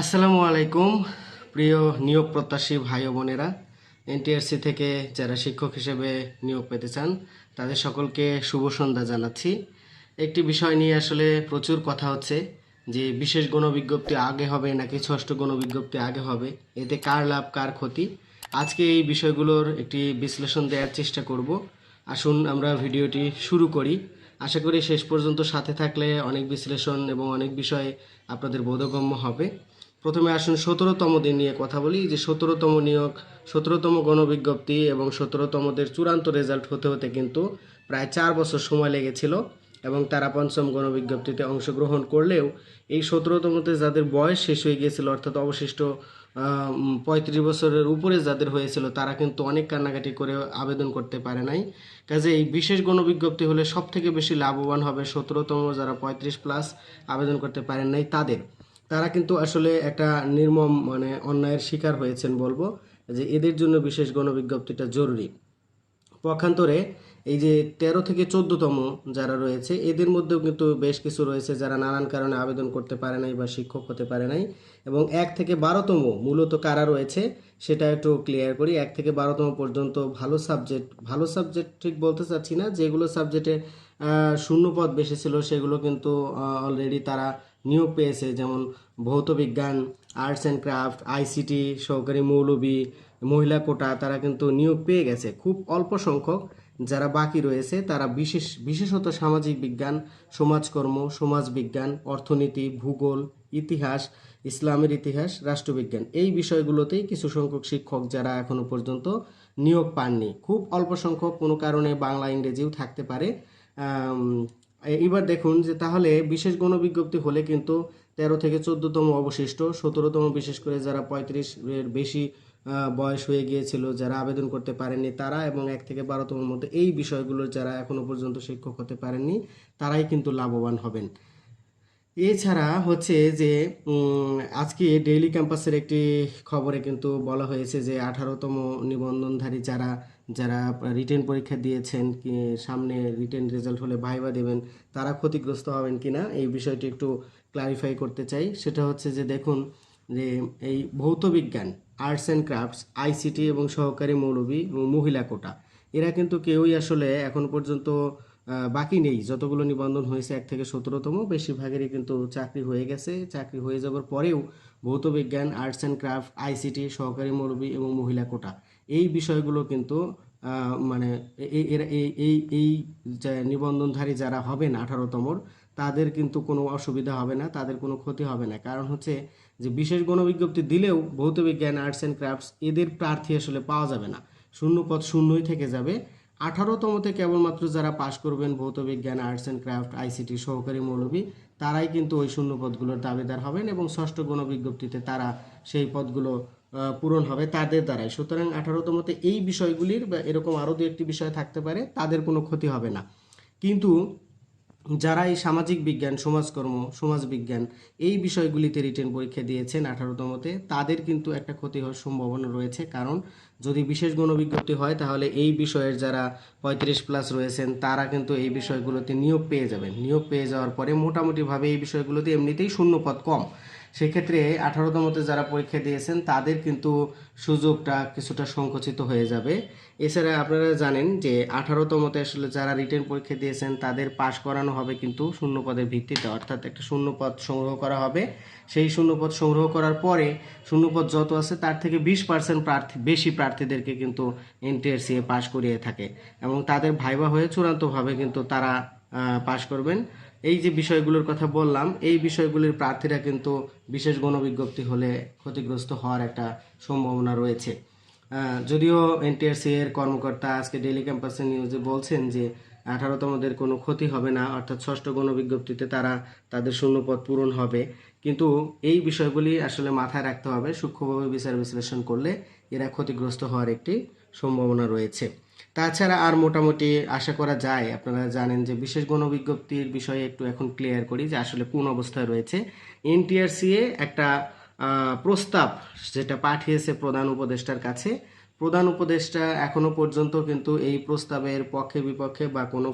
আসসালামু আলাইকুম, প্রিয় নিয়োগ প্রত্যাশী ভাই বোনেরা। এনটিআরসি থেকে যারা শিক্ষক হিসেবে নিয়োগ পেতে চান, তাদের সকলকে শুভ সন্ধ্যা জানাচ্ছি। একটি বিষয় নিয়ে আসলে প্রচুর কথা হচ্ছে, যে বিশেষ গণবিজ্ঞপ্তি আগে হবে নাকি ষষ্ঠ গণবিজ্ঞপ্তি আগে হবে, এতে কার লাভ, কার ক্ষতি? আজকে এই বিষয়গুলোর একটি বিশ্লেষণ দেওয়ার চেষ্টা করব। আসুন আমরা ভিডিওটি শুরু করি। আশা করি শেষ পর্যন্ত সাথে থাকলে অনেক বিশ্লেষণ এবং অনেক বিষয় আপনাদের বোধগম্য হবে। প্রথমে আসুন সতেরোতম দিন নিয়ে কথা বলি। যে সতেরোতম নিয়োগ, সতেরোতম গণবিজ্ঞপ্তি এবং সতেরোতমদের চূড়ান্ত রেজাল্ট হতে হতে কিন্তু প্রায় চার বছর সময় লেগেছিল এবং তারা পঞ্চম গণবিজ্ঞপ্তিতে অংশগ্রহণ করলেও এই সতেরোতমতে যাদের বয়স শেষ হয়ে গিয়েছিল, অর্থাৎ অবশিষ্ট পঁয়ত্রিশ বছরের উপরে যাদের হয়েছিল, তারা কিন্তু অনেক কান্নাকাটি করে আবেদন করতে পারে নাই। কাজে এই বিশেষ গণবিজ্ঞপ্তি হলে সব থেকে বেশি লাভবান হবে সতেরোতম যারা পঁয়ত্রিশ প্লাস আবেদন করতে পারেন নাই তাদের। তারা কিন্তু আসলে একটা নির্মম মানে অন্যায়ের শিকার হয়েছেন বলব, যে এদের জন্য বিশেষ গণবিজ্ঞপ্তিটা জরুরি। পক্ষান্তরে এই যে তেরো থেকে চোদ্দতম যারা রয়েছে, এদের মধ্যেও কিন্তু বেশ কিছু রয়েছে যারা নানান কারণে আবেদন করতে পারে নাই বা শিক্ষক হতে পারে নাই। এবং এক থেকে বারোতম মূলত কারা রয়েছে, সেটা একটু ক্লিয়ার করি। এক থেকে বারোতম পর্যন্ত ভালো সাবজেক্ট ভালো সাবজেক্ট ঠিক বলতে চাচ্ছি না। যেগুলো সাবজেক্টে শূন্য পদ বেশি ছিল, সেগুলো কিন্তু অলরেডি তারা নিয়োগ পেয়েছে, যেমন ভৌত বিজ্ঞান আর্টস অ্যান্ড ক্রাফট আইসিটি সহকারী মৌলবী, মহিলা কোটা, তারা কিন্তু নিয়োগ পেয়ে গেছে। খুব অল্প সংখ্যক যারা বাকি রয়েছে, তারা বিশেষ, বিশেষত সামাজিক বিজ্ঞান, সমাজকর্ম, সমাজবিজ্ঞান, অর্থনীতি, ভূগোল, ইতিহাস, ইসলামের ইতিহাস, রাষ্ট্রবিজ্ঞান, এই বিষয়গুলোতেই কিছু সংখ্যক শিক্ষক যারা এখনও পর্যন্ত নিয়োগ পাননি। খুব অল্প সংখ্যক, কোনো কারণে বাংলা, ইংরেজিও থাকতে পারে। এবার দেখুন যে তাহলে বিশেষ গণবিজ্ঞপ্তি হলে কিন্তু তেরো থেকে চোদ্দতম অবশিষ্ট, সতেরোতম বিশেষ করে যারা পঁয়ত্রিশ এর বেশি বয়স হয়ে গিয়েছিল, যারা আবেদন করতে পারেননি তারা এবং এক থেকে বারোতমের মধ্যে এই বিষয়গুলোর যারা এখনও পর্যন্ত শিক্ষক হতে পারেননি, তারাই কিন্তু লাভবান হবেন। এছাড়া হচ্ছে যে আজকে ডেইলি ক্যাম্পাসের একটি খবরে কিন্তু বলা হয়েছে যে আঠারোতম নিবন্ধনধারী যারা যারা রিটেন পরীক্ষা দিয়েছেন, কি সামনে রিটেন রেজাল্ট হলে ভাইবা দেবেন, তারা ক্ষতিগ্রস্ত হবেন কিনা এই বিষয়টি একটু ক্লারিফাই করতে চাই। সেটা হচ্ছে যে দেখুন, যে এই ভৌত বিজ্ঞান আর্টস অ্যান্ড ক্রাফটস আইসিটি এবং সহকারী মৌলবী মহিলা কোটা, এরা কিন্তু কেউই আসলে এখন পর্যন্ত বাকি নেই। যতগুলো নিবন্ধন হয়েছে, এক থেকে সতেরোতম, বেশিরভাগেরই কিন্তু চাকরি হয়ে গেছে। চাকরি হয়ে যাওয়ার পরেও ভৌত বিজ্ঞান আর্টস অ্যান্ড ক্রাফট আইসিটি সহকারী মৌলবী এবং মহিলা কোটা এই বিষয়গুলো কিন্তু মানে এই এই এই নিবন্ধনধারী যারা হবেন আঠারোতমর তাদের কিন্তু কোনো অসুবিধা হবে না, তাদের কোনো ক্ষতি হবে না। কারণ হচ্ছে যে বিশেষ গণবিজ্ঞপ্তি দিলেও ভৌত বিজ্ঞান আর্টস অ্যান্ড ক্রাফটস এদের প্রার্থী আসলে পাওয়া যাবে না। শূন্য পদ শূন্যই থেকে যাবে। আঠারোতমতে কেবলমাত্র যারা পাশ করবেন ভৌত বিজ্ঞান আর্টস অ্যান্ড ক্রাফট আইসিটি সহকারী মৌলবী, তারাই কিন্তু ওই শূন্য পদগুলোর দাবিদার হবেন এবং ষষ্ঠ গণবিজ্ঞপ্তিতে তারা সেই পদগুলো পূরণ হবে তাদের দ্বারাই। সুতরাং আঠারোতমতে এই বিষয়গুলির বা এরকম আরও দু একটি বিষয় থাকতে পারে, তাদের কোনো ক্ষতি হবে না। কিন্তু যারা এই সামাজিক বিজ্ঞান, সমাজকর্ম, সমাজবিজ্ঞান এই বিষয়গুলিতে রিটেন পরীক্ষা দিয়েছেন আঠারোতমতে তাদের কিন্তু একটা ক্ষতি হওয়ার সম্ভাবনা রয়েছে। কারণ যদি বিশেষ গণবিজ্ঞপ্তি হয়, তাহলে এই বিষয়ের যারা পঁয়ত্রিশ প্লাস রয়েছেন, তারা কিন্তু এই বিষয়গুলোতে নিয়োগ পেয়ে যাবেন। নিয়োগ পেয়ে যাওয়ার পরে মোটামুটিভাবে এই বিষয়গুলোতে এমনিতেই শূন্যপদ কম। সেক্ষেত্রে আঠারোতমতে যারা পরীক্ষা দিয়েছেন, তাদের কিন্তু সুযোগটা কিছুটা সংকুচিত হয়ে যাবে। এছাড়া আপনারা জানেন যে আঠারোতমতে আসলে যারা রিটার্ন পরীক্ষা দিয়েছেন, তাদের পাশ করানো হবে কিন্তু শূন্যপদের ভিত্তিতে। অর্থাৎ একটা শূন্যপদ সংগ্রহ করা হবে। সেই শূন্যপদ সংগ্রহ করার পরে শূন্যপদ যত আছে, তার থেকে বিশ পার্সেন্ট প্রার্থী, বেশি প্রার্থীদেরকে কিন্তু এনটিআরসিএ পাশ করিয়ে থাকে। এবং তাদের ভাইবা হয়ে চূড়ান্তভাবে কিন্তু তারা পাশ করবেন। এই যে বিষয়গুলোর কথা বললাম, এই বিষয়গুলির প্রার্থীরা কিন্তু বিশেষ গণবিজ্ঞপ্তি হলে ক্ষতিগ্রস্ত হওয়ার একটা সম্ভাবনা রয়েছে। যদিও এনটিআরসি এর কর্মকর্তা আজকে ডেলি ক্যাম্পাসে নিউজে বলছেন যে আঠারোতমদের কোনো ক্ষতি হবে না, অর্থাৎ ষষ্ঠ গণবিজ্ঞপ্তিতে তারা তাদের শূন্যপদ পূরণ হবে। কিন্তু এই বিষয়গুলি আসলে মাথায় রাখতে হবে, সূক্ষ্মভাবে বিচার বিশ্লেষণ করলে এরা ক্ষতিগ্রস্ত হওয়ার একটি সম্ভাবনা রয়েছে। তাছাড়া আর মোটামুটি আশা করা যায়, আপনারা জানেন যে বিশেষ গণবিজ্ঞপ্তির বিষয়ে একটু এখন ক্লিয়ার করি যে আসলে কোন অবস্থায় রয়েছে। এনটিআরসিএ একটা প্রস্তাব যেটা পাঠিয়েছে প্রধান উপদেষ্টার কাছে। প্রধান উপদেষ্টা এখনও পর্যন্ত কিন্তু এই প্রস্তাবের পক্ষে বিপক্ষে বা কোনো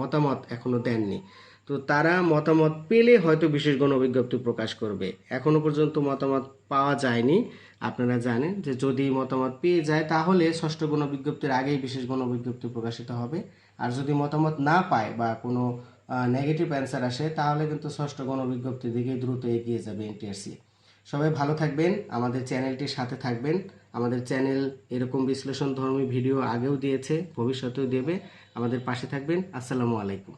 মতামত এখনও দেননি। তো তারা মতামত পেলে হয়তো বিশেষ গণ বিজ্ঞপ্তি প্রকাশ করবে। এখনও পর্যন্ত মতামত পাওয়া যায়নি। আপনারা জানেন যে যদি মতামত পেয়ে যায়, তাহলে ষষ্ঠ গণ বিজ্ঞপ্তির আগেই বিশেষ গণ বিজ্ঞপ্তি প্রকাশিত হবে। আর যদি মতামত না পায় বা কোনো নেগেটিভ অ্যান্সার আসে, তাহলে কিন্তু ষষ্ঠ গণ বিজ্ঞপ্তির দিকে দ্রুত এগিয়ে যাবে এনটিআরসি সবাই ভালো থাকবেন, আমাদের চ্যানেলটির সাথে থাকবেন। আমাদের চ্যানেল এরকম বিশ্লেষণ ধর্মী ভিডিও আগেও দিয়েছে, ভবিষ্যতেও দেবে। আমাদের পাশে থাকবেন। আসসালামু আলাইকুম।